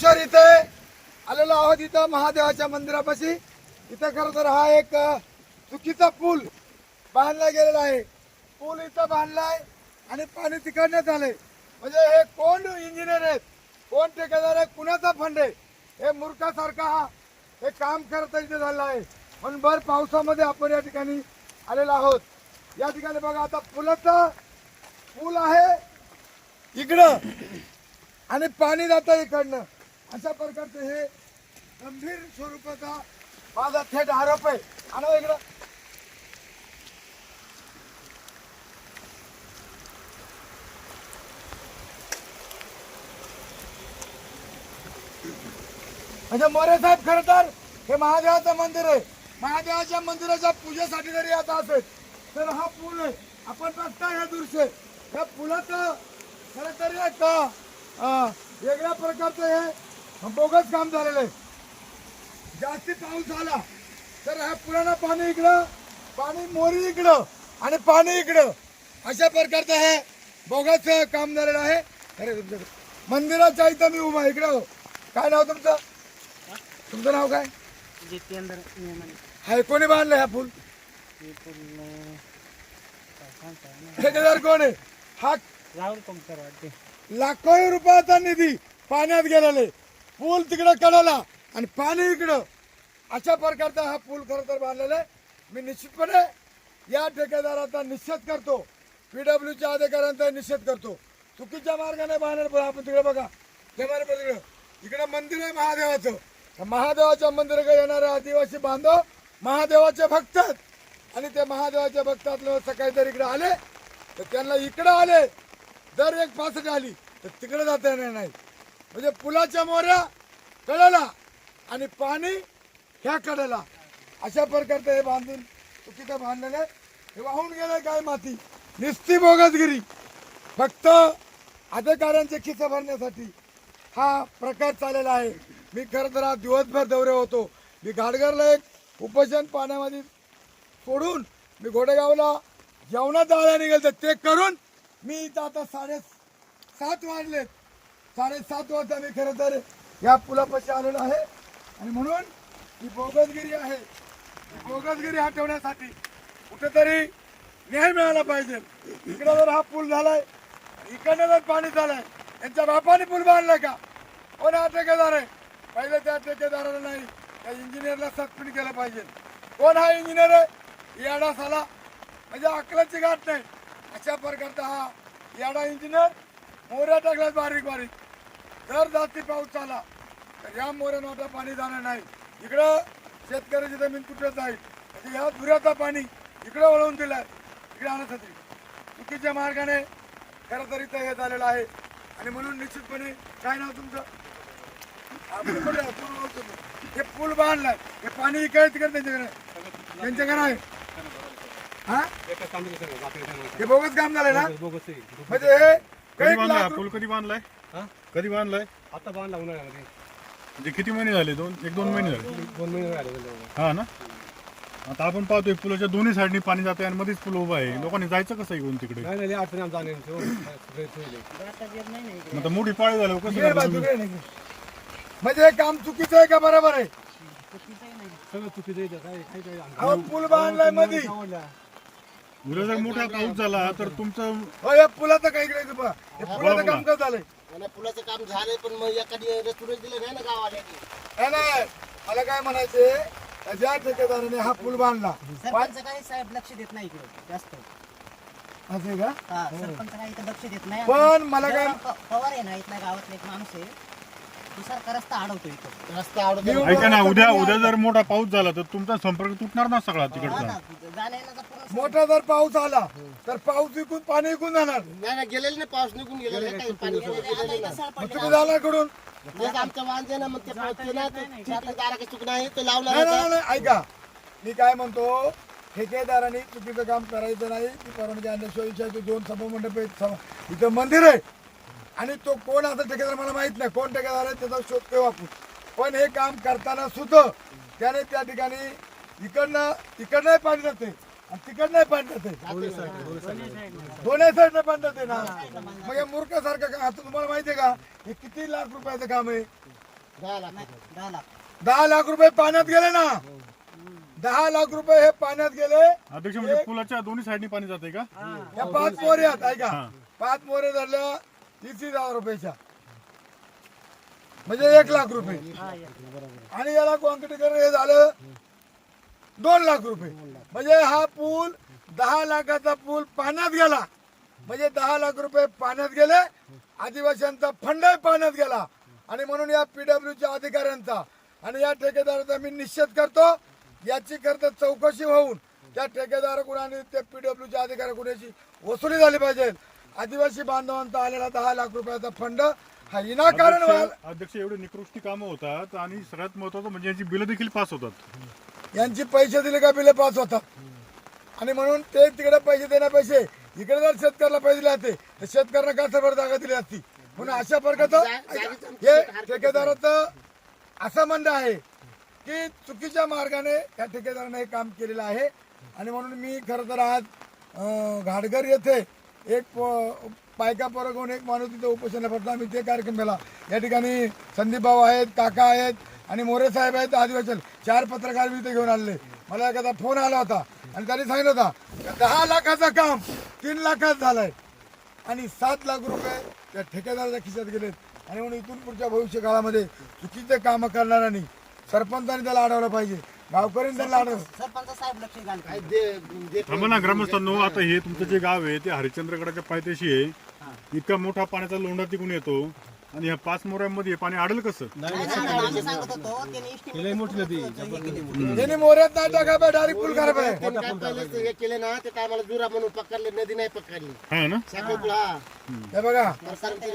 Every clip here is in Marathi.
शहर इथे आलेलो आहोत इथं महादेवाच्या मंदिरापाशी. इथं खरं तर हा एक चुकीचा पूल बांधला गेलेला आहे. पूल इथं बांधलाय आणि पाणी तिकडण्यात आलंय म्हणजे हे कोण इंजिनियर आहेत? कोण ठेकेदार आहे कुणाचा फंड आहे? हे मूर्खासारखा हा हे काम करत इथे झालं आहे. म्हणून भर पावसामध्ये आपण या ठिकाणी आलेलो आहोत. या ठिकाणी बघा आता पुलाचा पूल आहे इकडं. आणि पाणी जातं इकडनं. अशा प्रकारचे हे गंभीर स्वरूपाचा माझा थेट आरोप आहे. आणि इकडं. म्हणजे मोरे साहेब खर तर हे महादेवाचं मंदिर आहे. महादेवाच्या मंदिराच्या पूजेसाठी जरी आता असेल तर हा पूल आहे. आपण बघता हे दृश्य. या पुलाचं खरं तरी एक वेगळ्या प्रकारचं हे बोगस काम झालेलं आहे. जास्ती पाऊस झाला तर ह्या पुलाला पाणी इकडं पाणी मोरी इकडं आणि पाणी इकडं. अशा प्रकारचं हे बोगस काम झालेलं आहे. अरे तुमच्याकडे मंदिराच्या इथं मी उभा आहे. इकडं. हो. काय नाव तुमचं? तुमचं नाव काय? जितेंद्र हाय कोणी बांधलं पूल? हे पूर्ण नाही. ठेकेदार कोण आहे? हा राहुल कोमकर वाटते. लाखो रुपयाचा निधी पाण्यात गेलेले पूल तिकडं कडवला आणि पाणी इकडं. अशा प्रकारचा हा पूल खरं तर बांधलेला आहे. मी निश्चितपणे या ठेकेदाराचा निषेध करतो. पीडब्ल्यूच्या अधिकाऱ्यांचा निषेध करतो. चुकीच्या मार्गाने बांधणार पण आपण तिकडे बघा. कॅमेरा तिकडं. इकडं मंदिर आहे महादेवाचं. महादेवाच्या मंदिराकडे येणारे आदिवासी बांधव महादेवाचे भक्त आणि ते महादेवाच्या भक्तातलं सकाळी जर इकडे आले तर त्यांना इकडं आले. जर एक पासट आली तर तिकडे जाता येणार नाही. म्हणजे पुलाच्या मोऱ्या कडेला आणि पाणी ह्या कडेला. अशा प्रकारचं हे बांधून चुकीचं बांधलेलं आहे. हे वाहून गेलं काय माती? निस्ती बोगसगिरी. फक्त अधिकाऱ्यांचे खिसे भरण्यासाठी हा प्रकार चाललेला आहे. मी खरं तर आज दिवसभर दौरे होतो. मी घाटघरला एक उपोषण पाण्यामध्ये सोडून मी घोडेगावला जेवणात जायला निघेल तर ते करून मी इथं आता साडे सात वाजलेत. साडेसात वाजता मी खरं तर या पुलापाशी आलेलो आहे. आणि म्हणून ही बोगसगिरी आहे. बोगसगिरी हटवण्यासाठी कुठेतरी न्याय मिळाला पाहिजे. इकडं जर हा पूल झालाय इकडनं जर पाणी झालंय यांच्या बापाने पूल बांधलाय का? कोण हा ठेकेदार आहे? पहिले त्या ठेकेदाराला नाही त्या इंजिनियरला सस्पेंड केलं पाहिजे. कोण हा इंजिनियर आहे? याडा साला. म्हणजे अकलाची गाठ नाही. अशा प्रकारचा हा याडा इंजिनियर मोऱ्या टाकल्यात बारीक बारीक. जर जास्ती पाऊस झाला तर या मोऱ्यानं पाणी जाणार नाही. इकडं शेतकऱ्याची जमीन कुठं जाईल? म्हणजे ह्या धुऱ्याचा पाणी इकडं वळवून दिलाय. इकडे आणण्यासाठी चुकीच्या मार्गाने खरं तर इथं हे झालेलं आहे. आणि म्हणून निश्चितपणे काय नाव तुमचं. हे पूल बांधलाय. हे पाणी इकडे तिकडे त्यांच्याकडे. त्यांच्याकडे आहे. हा? हे बोगस काम झालंय ना? म्हणजे हे पूल कधी बांधलाय? कधी बांधलाय? आता बांधला उन्हाळ्यामध्ये. म्हणजे किती महिने झाले? दोन एक दोन महिने झाले. दोन महिने बोलले हा ना? आता आपण पाहतोय पुलाच्या दोन्ही साईडनी पाणी जाते आणि मध्येच पूल उभा आहे. लोकांनी जायचं कसं इकडून तिकडे? नाही नाही अडचणी आमचा जाणे सगळे ठेवले आता. मग मोठी पाळी झालं कसं ये करणार? बाजू तुम्ही? रे नाही. म्हणजे हे काम चुकीचं आहे का बरोबर आहे? सगळं चुकीचं काय अहो पूल बांधलायमध्ये आवडल्या उद्या जर मोठा पाऊस झाला तर तुमचं हो या पुलाचं काय इकडे. हे पुलाचं काम कसं झालंय. मला पुलाचं काम झालंय पण मग एखादी रेस्टॉरंट दिलं नाही ना गावाला नाही, नाही. मला काय म्हणायचे ज्या ठेकेदाराने हा पूल बांधला सरपंच काही साहेब लक्ष देत नाही इकडे जास्त. असं का? हा सरपंच काही इथं लक्ष देत नाही. पण मला काय पवार आहे ना इथला गावातला एक माणूस आहे. तो सारखा रस्ता अडवतो इथं. रस्ते आवडत मी ऐका ना उद्या उद्या जर मोठा पाऊस झाला तर तुमचा संपर्क तुटणार ना सगळा हा तिकडचा? ना पूर्ण मोठा जर पाऊस आला तर पाऊस विकून पाणी विकून जाणार. नाही नाही गेलेलं नाही पाऊस निघून गेलेलं नाही काही पाणी गेलेलं नाही. सळ मग पडलेला तुम्ही जाणार कडून मग आमच्या वांजे ना मग ते पाऊस ना दारा चूक नाही. ते लावला नाही नाही नाही, ऐका. मी काय म्हणतो ठेकेदारांनी चुकीचं काम करायचं नाही. ती परवानगी आणल्याशिवाय दोन सभामंडप आहेत. सभा इथं मंदिर आहे. आणि तो कोण आता ठेकेदार मला माहीत नाही. कोण ठेकेदार आहे त्याचा शोध घेऊ आपण. पण हे काम करताना सुद्धा त्याने त्या ठिकाणी इकडनं इकडनं पाणी जाते आणि तिकडनं पाणी जाते. दोन्ही साईडनं पाणी जाते ना. मग हे मूर्खासारखं का आता तुम्हाला माहिती आहे का? हे किती लाख रुपयाचं काम आहे? दहा लाख रुपये पाण्यात गेले ना. दहा लाख रुपये हे पाण्यात गेले. अध्यक्ष म्हणजे पुलाच्या दोन्ही साईडनी पाणी जाते का? या पाच मोरे आहेत ऐका. पाच मोरे धरल्या तीस तीस हजार रुपयाच्या? म्हणजे एक लाख रुपये. आणि याला कॉन्क्रीटीकरण हे झालं दोन लाख रुपये. म्हणजे हा पूल दहा लाखाचा पूल पाण्यात गेला. म्हणजे दहा लाख रुपये पाण्यात गेले आदिवासींचा फंडही पाण्यात गेला. आणि म्हणून या पीडब्ल्यूच्या अधिकाऱ्यांचा आणि या ठेकेदाराचा मी निश्चित करतो याची करता चौकशी होऊन त्या ठेकेदाराकडून आणि त्या पीडब्ल्यूच्या अधिकाऱ्याकडून याची वसुली झाली पाहिजे. आदिवासी बांधवांचा आलेला दहा लाख रुपयाचा फंड हा विनाकारण व्हायला अध्यक्ष एवढी निकृष्टी कामं होतात आणि सगळ्यात महत्वाचं म्हणजे याची बिलं देखील पास होतात. यांची पैसे दिले का बिले पास होतात? आणि म्हणून ते तिकडे पैसे देण्यापेक्षा इकडे जर शेतकऱ्याला पैसे दिले असते तर शेतकऱ्यांना का सरभर जागा दिली असती? म्हणून अशा प्रकारचं हे ठेकेदाराचं असं म्हणणं आहे की चुकीच्या मार्गाने या ठेकेदाराने हे काम केलेलं आहे. आणि म्हणून मी खरं तर आज अं, घाटघर येथे एक प- पायका पोरं घेऊन एक माणूस तिथे उपोषणाला पडतो. आम्ही ते कार्यक्रम केला. या ठिकाणी संदीप भाऊ आहेत काका आहेत आणि मोरे साहेब आहेत आदिवासी. चार पत्रकार मी इथे घेऊन आलेले. मला एखादा फोन आला होता आणि त्यांनी सांगितलं होता दहा लाखाचं काम तीन लाखात झालंय. आणि सात लाख रुपये त्या ठेकेदाराच्या खिशात गेलेत. आणि म्हणून इथून पुढच्या भविष्य काळामध्ये चुकीचे कामं करणाऱ्यांनी सरपंचाने त्याला अडवलं पाहिजे. गावकऱ्यांनी त्याला अडवलं सरपंच साहेब लक्ष घाल. काय दे- दे- थांबा ना ग्रामस्थांनो आता हे तुमचं जे गाव आहे ते हरिश्चंद्रगडाच्या पायथ्याशी आहे. इतका मोठा पाण्याचा लोंढा तिकून येतो. आणि ह्या पाच मोऱ्यांमध्ये हे पाणी अडल कसं? आम्ही सांगत होतो त्यांनी estimate मोठी नदी. त्यांनी मोऱ्यात नाही टाका डायरेक्ट पूल खराब आहे. त्यांनी काय पहिलेच हे केले ना ते काय मला जुरा म्हणून पकडले नदी नाही पकडली. हा ना? हा हे बघा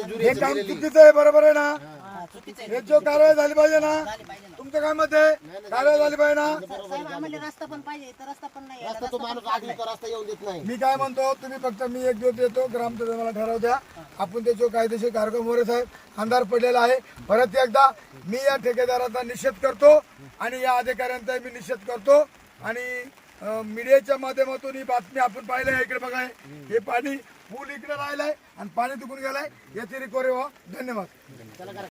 जुरी हे काम चुकीचं आहे बरोबर आहे ना? हा, चुकीचं आहे. हे जो कारवाई झाली पाहिजे ना झाली पाहिजे ना. तुमचं काय मत आहे? कारवाई झाली पाहिजे ना? साहेब आम्हाला रस्ता पण पाहिजे तर रस्ता पण नाही रस्ता तो माणूस आडली तो रस्ता येऊन देत नाही. मी काय म्हणतो तुम्ही फक्त मी एक दिवस येतो ग्रामसभा मला ठराव द्या आपण त्याच्यावर कायदेशीर कार्यक्रम मोरे साहेब. अंधार पडलेला आहे. परत एकदा मी या ठेकेदाराचा निषेध करतो आणि या अधिकाऱ्यांचा मी निषेध करतो. आणि अं, मीडियाच्या माध्यमातून ही बातमी आपण पाहिलं आहे. इकडे बघा हे पाणी पूल इकडे राहिलाय आणि पाणी तिकून गेलाय. याची रिकव्हरी व्हा धन्यवाद.